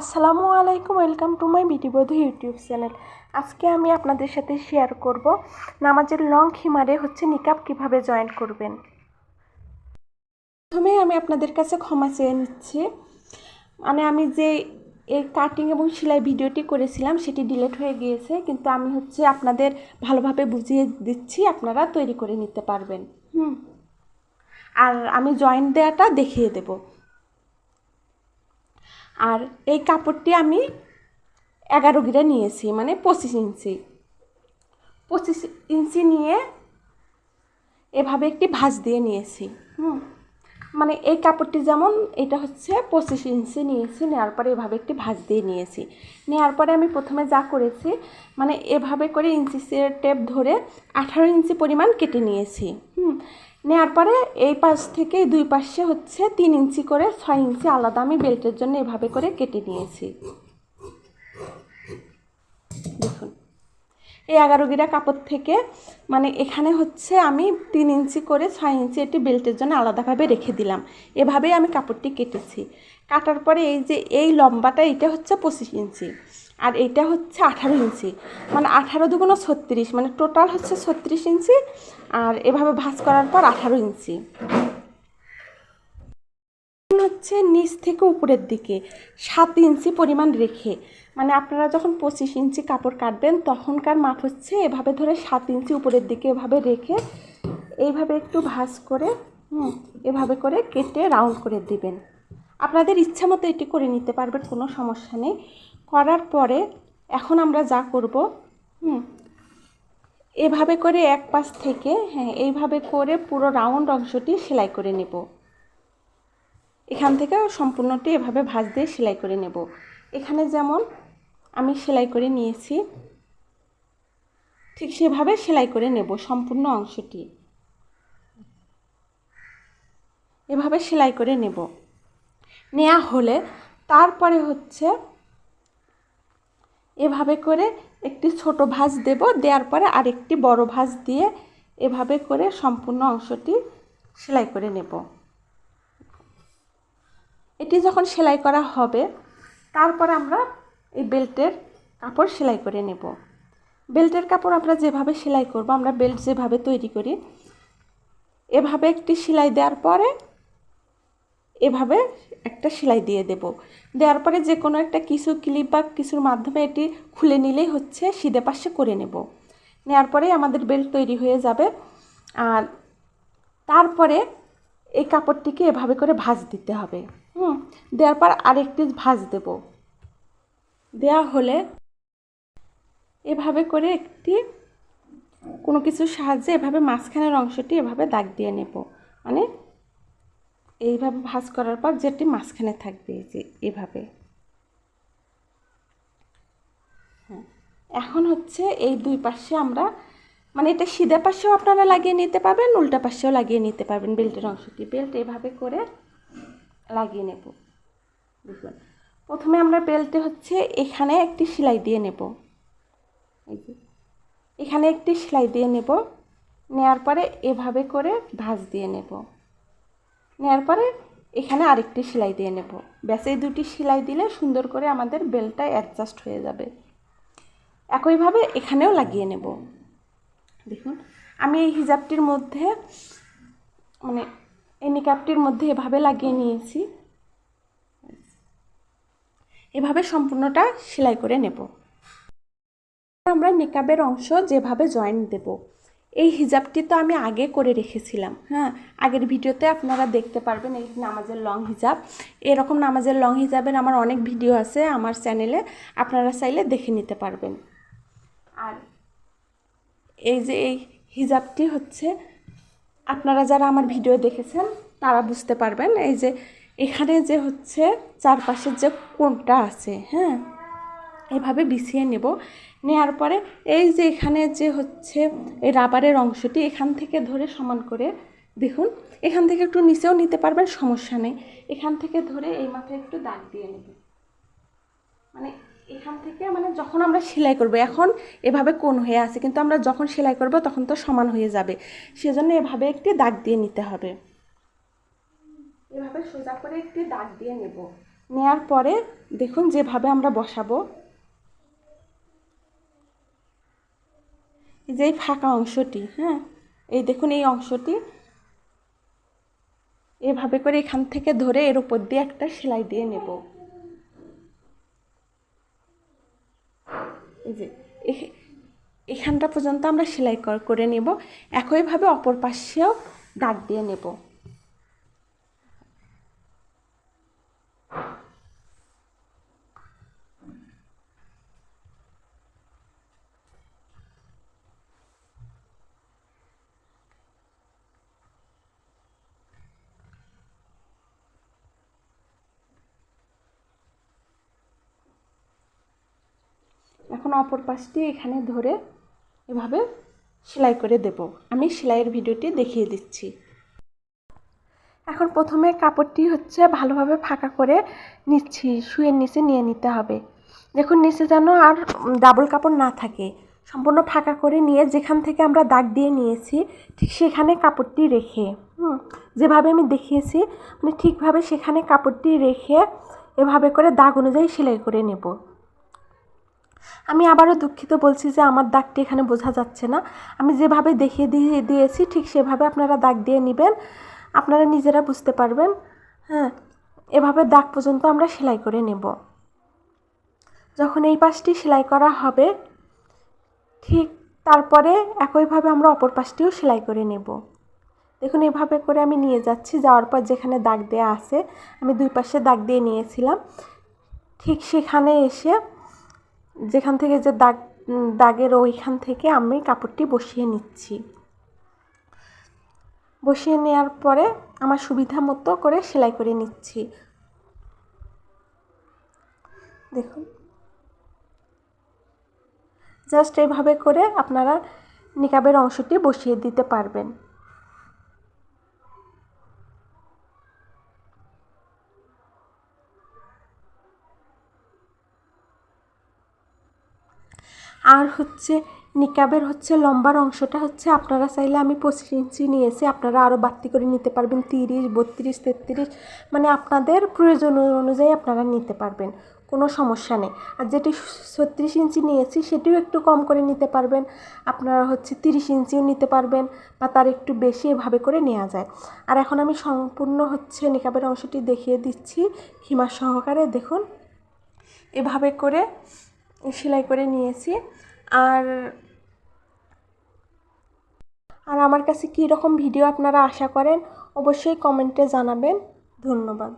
আসসালামু আলাইকুম, welcome to my বিটিবধূ ইউটিউব চ্যানেল। আজকে আমি আপনাদের সাথে শেয়ার করব নামাজের লং খিমারে হচ্ছে নিকাব কীভাবে জয়েন করবেন। প্রথমে আমি আপনাদের কাছে ক্ষমা চেয়ে নিচ্ছি। মানে আমি যে এই কাটিং এবং সেলাই ভিডিওটি করেছিলাম, সেটি ডিলেট হয়ে গিয়েছে, কিন্তু আমি হচ্ছে আপনাদের ভালোভাবে বুঝিয়ে দিচ্ছি, আপনারা তৈরি করে নিতে পারবেন। হুম। আর আমি জয়েন্ট দেওয়াটা দেখিয়ে দেবো। আর এই কাপড়টি আমি এগারো গিরা নিয়েছি মানে পঁচিশ ইঞ্চি। পঁচিশ ইঞ্চি নিয়ে এভাবে একটি ভাঁজ দিয়ে নিয়েছি, হুম। মানে এই কাপড়টি যেমন এটা হচ্ছে পঁচিশ ইঞ্চি নিয়েছি, নেওয়ার পরে এভাবে একটি ভাঁজ দিয়ে নিয়েছি। নেওয়ার পরে আমি প্রথমে যা করেছি মানে এভাবে করে ইঞ্চি টেপ ধরে আঠারো ইঞ্চি পরিমাণ কেটে নিয়েছি, হুম। নেওয়ার পরে এই পাশ থেকে দুই পাশে হচ্ছে তিন ইঞ্চি করে ছয় ইঞ্চি আলাদা আমি বেল্টের জন্য এভাবে করে কেটে নিয়েছি। দেখুন। এই এগারো গিরা কাপড় থেকে মানে এখানে হচ্ছে আমি তিন ইঞ্চি করে ছয় ইঞ্চি এটি বেল্টের জন্য আলাদাভাবে রেখে দিলাম। এভাবেই আমি কাপড়টি কেটেছি। কাটার পরে এই যে এই লম্বাটা এটা হচ্ছে পঁচিশ ইঞ্চি। আর এটা হচ্ছে আঠারো ইঞ্চি। মানে আঠারো দুগুণ ছত্রিশ মানে টোটাল হচ্ছে ছত্রিশ ইঞ্চি আর এভাবে ভাঁজ করার পর আঠারো ইঞ্চি। হচ্ছে নিচ থেকে উপরের দিকে, সাত ইঞ্চি পরিমাণ রেখে। মানে আপনারা যখন পঁচিশ ইঞ্চি কাপড় কাটবেন, তখনকার মাপ হচ্ছে এভাবে ধরে সাত ইঞ্চি উপরের দিকে এভাবে রেখে এইভাবে একটু ভাঁজ করে এভাবে করে কেটে রাউন্ড করে দিবেন। আপনাদের ইচ্ছা মতো এটি করে নিতে পারবেন, কোনো সমস্যা নেই। করার পরে এখন আমরা যা করব, হুম, এভাবে করে এক পাশ থেকে হ্যাঁ এইভাবে করে পুরো রাউন্ড অংশটি সেলাই করে নেব। এখান থেকে সম্পূর্ণটি এভাবে ভাঁজ দিয়ে সেলাই করে নেব। এখানে যেমন আমি সেলাই করে নিয়েছি, ঠিক সেভাবে সেলাই করে নেব সম্পূর্ণ অংশটি। এভাবে সেলাই করে নেব। নেওয়া হলে তারপরে হচ্ছে এভাবে করে একটি ছোট ভাঁজ দেব। দেওয়ার পরে আরেকটি বড় ভাঁজ দিয়ে এভাবে করে সম্পূর্ণ অংশটি সেলাই করে নেব। এটি যখন সেলাই করা হবে, তারপর আমরা এই বেল্টের কাপড় সেলাই করে নেব। বেল্টের কাপড় আমরা যেভাবে সেলাই করব, আমরা বেল্ট যেভাবে তৈরি করি, এভাবে একটি সেলাই দেওয়ার পরে এভাবে একটা সেলাই দিয়ে দেব। দেওয়ার পরে যে কোনো একটা কিছু ক্লিপ বা কিছুর মাধ্যমে এটি খুলে নিলেই হচ্ছে সিধে পাশে করে নেব। নেওয়ার পরে আমাদের বেল্ট তৈরি হয়ে যাবে। আর তারপরে এই কাপড়টিকে এভাবে করে ভাঁজ দিতে হবে। হুম, দেওয়ার পর আরেকটি ভাঁজ দেব। দেওয়া হলে এভাবে করে একটি কোনো কিছুর সাহায্যে এভাবে মাঝখানের অংশটি এভাবে দাগ দিয়ে নেব। মানে এইভাবে ভাঁজ করার পর যেটি মাঝখানে থাকবে যে এভাবে। হ্যাঁ এখন হচ্ছে এই দুই পাশে আমরা মানে এটা সিধা পাশেও আপনারা লাগিয়ে নিতে পারবেন, উল্টা পাশেও লাগিয়ে নিতে পারবেন বেল্টের অংশটি। বেল্ট এভাবে করে লাগিয়ে নেব। দেখুন, প্রথমে আমরা বেল্টে হচ্ছে এখানে একটি সেলাই দিয়ে নেব। এই যে, এখানে একটি সেলাই দিয়ে নেব। নেওয়ার পরে এভাবে করে ভাঁজ দিয়ে নেব। নেওয়ার পরে এখানে আরেকটি সেলাই দিয়ে নেব। ব্যাস, এই দুটি সেলাই দিলে সুন্দর করে আমাদের বেলটা অ্যাডজাস্ট হয়ে যাবে। একইভাবে এখানেও লাগিয়ে নেব। দেখুন, আমি এই হিজাবটির মধ্যে মানে এই নিকাপটির মধ্যে এভাবে লাগিয়ে নিয়েছি। এভাবে সম্পূর্ণটা সেলাই করে নেব। আমরা নিকাবের অংশ যেভাবে জয়েন্ট দেব এই হিজাবটি তো আমি আগে করে রেখেছিলাম হ্যাঁ? আগের ভিডিওতে আপনারা দেখতে পারবেন এই নামাজের লং হিজাব। এরকম নামাজের লং হিজাবের আমার অনেক ভিডিও আছে আমার চ্যানেলে, আপনারা চাইলে দেখে নিতে পারবেন। আর এই যে এই হিজাবটি হচ্ছে, আপনারা যারা আমার ভিডিও দেখেছেন, তারা বুঝতে পারবেন, এই যে এখানে যে হচ্ছে চারপাশের যে কোনটা আছে হ্যাঁ? এভাবে বিছিয়ে নেব। নেওয়ার পরে এই যে এখানে যে হচ্ছে এই রাবারের অংশটি এখান থেকে ধরে সমান করে দেখুন, এখান থেকে একটু নিচেও নিতে পারবেন, সমস্যা নেই। এখান থেকে ধরে এই মাথায় একটু দাগ দিয়ে নেব। মানে এখান থেকে মানে যখন আমরা সেলাই করব, এখন এভাবে কোন হয়ে আছে, কিন্তু আমরা যখন সেলাই করব তখন তো সমান হয়ে যাবে। সেজন্য এভাবে একটি দাগ দিয়ে নিতে হবে। এভাবে সোজা করে একটি দাগ দিয়ে নেব। নেয়ার পরে দেখুন যেভাবে আমরা বসাবো। এই যে এই ফাঁকা অংশটি হ্যাঁ? এই দেখুন এই অংশটি। এভাবে করে এখান থেকে ধরে এর উপর দিয়ে একটা সেলাই দিয়ে নেব। এই যে এখানটা পর্যন্ত আমরা সেলাই কর- নেব। একইভাবে অপর পাশেও দাগ দিয়ে নেব। এখন অপর পাশটি এখানে ধরে এভাবে সেলাই করে দেব। আমি সেলাইয়ের ভিডিওটি দেখিয়ে দিচ্ছি। এখন প্রথমে কাপড়টি হচ্ছে ভালোভাবে ফাঁকা করে নিচ্ছি শুয়ের নিচে নিয়ে নিতে হবে। দেখুন, নিচে যেন আর ডাবল কাপড় না থাকে। সম্পূর্ণ ফাঁকা করে নিয়ে যেখান থেকে আমরা দাগ দিয়ে নিয়েছি, ঠিক সেখানে কাপড়টি রেখে যেভাবে আমি দেখিয়েছি মানে ঠিকভাবে সেখানে কাপড়টি রেখে এভাবে করে দাগ অনুযায়ী সেলাই করে নেব। আমি আবারও দুঃখিত বলছি যে আমার দাগটি এখানে বোঝা যাচ্ছে না। আমি যেভাবে দেখিয়ে দিয়ে দিয়েছি, ঠিক সেভাবে আপনারা দাগ দিয়ে নেবেন। আপনারা নিজেরা বুঝতে পারবেন। হ্যাঁ এভাবে দাগ পর্যন্ত আমরা সেলাই করে নেব। যখন এই পাশটি সেলাই করা হবে, ঠিক তারপরে একইভাবে আমরা অপর পাশটিও সেলাই করে নেব। দেখুন, এভাবে করে আমি নিয়ে যাচ্ছি। যাওয়ার পর যেখানে দাগ দেওয়া আছে, আমি দুই পাশে দাগ দিয়ে নিয়েছিলাম। ঠিক সেখানে এসে যেখান থেকে যে দাগ দাগের ওইখান থেকে আমি কাপড়টি বসিয়ে নিচ্ছি। বসিয়ে নেওয়ার পরে আমার সুবিধা মতো করে সেলাই করে নিচ্ছি। দেখুন। জাস্ট এইভাবে করে আপনারা নিকাবের অংশটি বসিয়ে দিতে পারবেন। আর হচ্ছে নিকাবের হচ্ছে লম্বার অংশটা হচ্ছে আপনারা চাইলে আমি পঁচিশ ইঞ্চি নিয়েছি, আপনারা আরও বাড়তি করে নিতে পারবেন, তিরিশ, বত্রিশ, তেত্রিশ মানে আপনাদের প্রয়োজন অনুযায়ী আপনারা নিতে পারবেন, কোনো সমস্যা নেই। আর যেটি ছত্রিশ ইঞ্চি নিয়েছি সেটিও একটু কম করে নিতে পারবেন, আপনারা হচ্ছে তিরিশ ইঞ্চিও নিতে পারবেন বা তার একটু বেশি এভাবে করে নেওয়া যায়। আর এখন আমি সম্পূর্ণ হচ্ছে নিকাবের অংশটি দেখিয়ে দিচ্ছি, হিমা সহকারে দেখুন, এভাবে করে সেলাই করে নিয়েছি। আর আর আমার কাছে কী রকম ভিডিও আপনারা আশা করেন, অবশ্যই কমেন্টে জানাবেন। ধন্যবাদ।